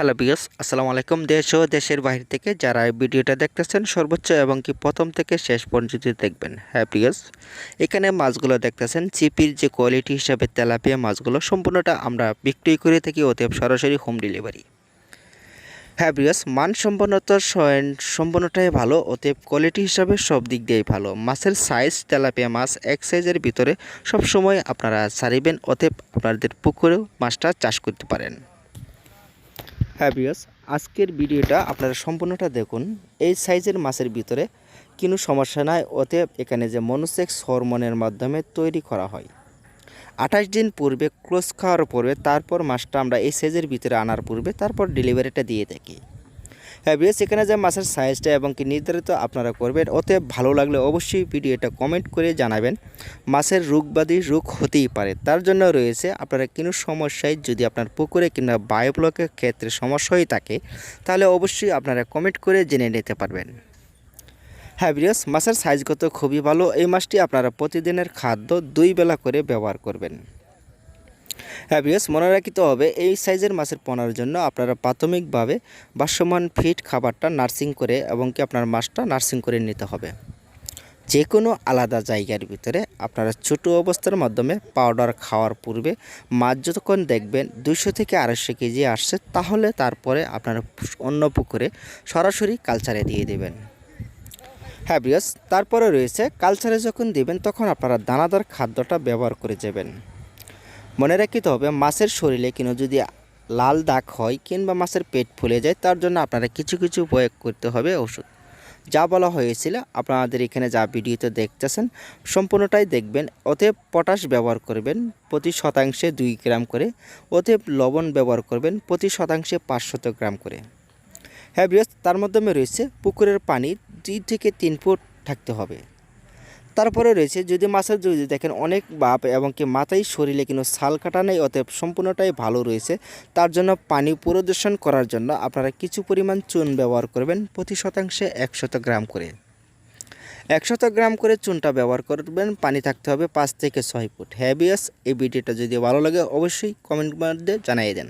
Hello বিয়স আসসালামু আলাইকুম। দেশ ও দেশের বাইরে থেকে যারা এই ভিডিওটা দেখতেছেন, সর্বোচ্চ এবং কি প্রথম থেকে শেষ পর্যন্ত দেখবেন। হ্যাঁ বিয়স এখানে মাছগুলো দেখতেছেন। চিপির যে কোয়ালিটি হিসাবে তেলাপিয়া মাছগুলো, সম্পূর্ণটা আমরা বিক্রি করে থাকি অতএব সরাসরি হোম ডেলিভারি হ্যাঁ বিয়স মান সম্পন্নতা সম্পূর্ণটাই ভালো অতএব কোয়ালিটি হিসাবে সব দিক দিয়েই ভালো। মাছের সাইজ তেলাপিয়া মাছ এক সাইজের ভিতরে সবসময় আপনারা সারিবেন অতএব আপনাদের পুকুরেও মাছটা চাষ করতে পারেন। হ্যাঁ আজকের ভিডিওটা আপনারা সম্পূর্ণটা দেখুন। এই সাইজের মাছের ভিতরে কোনো সমস্যা নাই, অতএব এখানে যে মনোসেক্স হরমোনের মাধ্যমে তৈরি করা হয়। আঠাশ দিন পূর্বে ক্লোজ খাওয়ার পূর্বে, তারপর মাছটা আমরা এই সাইজের ভিতরে আনার পূর্বে, তারপর ডেলিভারিটা দিয়ে থাকি হ্যাঁ বিএস এখানে যে মাছের সাইজটা এবং কি নির্ধারিত আপনারা করবেন অতএব ভালো লাগলে অবশ্যই ভিডিওটা কমেন্ট করে জানাবেন। মাছের রোগবাদী রোগ হতেই পারে। তার জন্য রয়েছে আপনারা কোনো সমস্যায় যদি আপনার পুকুরে কিংবা বায়োব্লকের ক্ষেত্রে সমস্যা হয়ে থাকে, তাহলে অবশ্যই আপনারা কমেন্ট করে জেনে নিতে পারবেন। হ্যাঁ বিরিয়াস মাছের সাইজগত খুবই ভালো। এই মাছটি আপনারা প্রতিদিনের খাদ্য দুই বেলা করে ব্যবহার করবেন। হ্যাঁ বিয়াস মনে রাখিতে হবে, এই সাইজের মাছের পোনার জন্য আপনারা প্রাথমিকভাবে বাসমান ফিট খাবারটা নার্সিং করে এবং কি আপনার মাছটা নার্সিং করে নিতে হবে। যে কোনো আলাদা জায়গার ভিতরে আপনারা ছোট অবস্থার মাধ্যমে পাউডার খাওয়ার পূর্বে মাছ যতক্ষণ দেখবেন দুশো থেকে আড়াইশো কেজি আসছে, তাহলে তারপরে আপনারা অন্য পুকুরে সরাসরি কালচারে দিয়ে দেবেন। হ্যাঁ বিয়াস তারপরে রয়েছে কালচারে যখন দেবেন, তখন আপনারা দানাদার খাদ্যটা ব্যবহার করে যাবেন। মনে রাখিতে হবে মাছের শরীরে কিনো যদি লাল দাগ হয় কিংবা মাছের পেট ফুলে যায়, তার জন্য আপনারা কিছু কিছু প্রয়োগ করতে হবে ওষুধ। যা বলা হয়েছিল, আপনাদের এখানে যা ভিডিওতে দেখতেছেন, সম্পূর্ণটাই দেখবেন। অতএব পটাশ ব্যবহার করবেন প্রতি শতাংশে দুই গ্রাম করে। অতএব লবণ ব্যবহার করবেন প্রতি শতাংশে পাঁচশত গ্রাম করে। হ্যাঁ তার মাধ্যমে রয়েছে পুকুরের পানি, দুই থেকে তিন ফুট থাকতে হবে। তারপরে রয়েছে যদি মাছের যদি দেখেন অনেক বাপ এবং কি মাথায় শরীরে কিন্তু ছাল কাটা নেই, অতএব সম্পূর্ণটাই ভালো রয়েছে। তার জন্য পানি পরিদর্শন করার জন্য আপনারা কিছু পরিমাণ চুন ব্যবহার করবেন, প্রতি শতাংশে একশত গ্রাম করে। একশত গ্রাম করে চুনটা ব্যবহার করবেন, পানি থাকতে হবে পাঁচ থেকে ছয় ফুট। হ্যাভিয়াস এই ভিডিওটা যদি ভালো লাগে অবশ্যই কমেন্ট মধ্যে জানিয়ে দেন।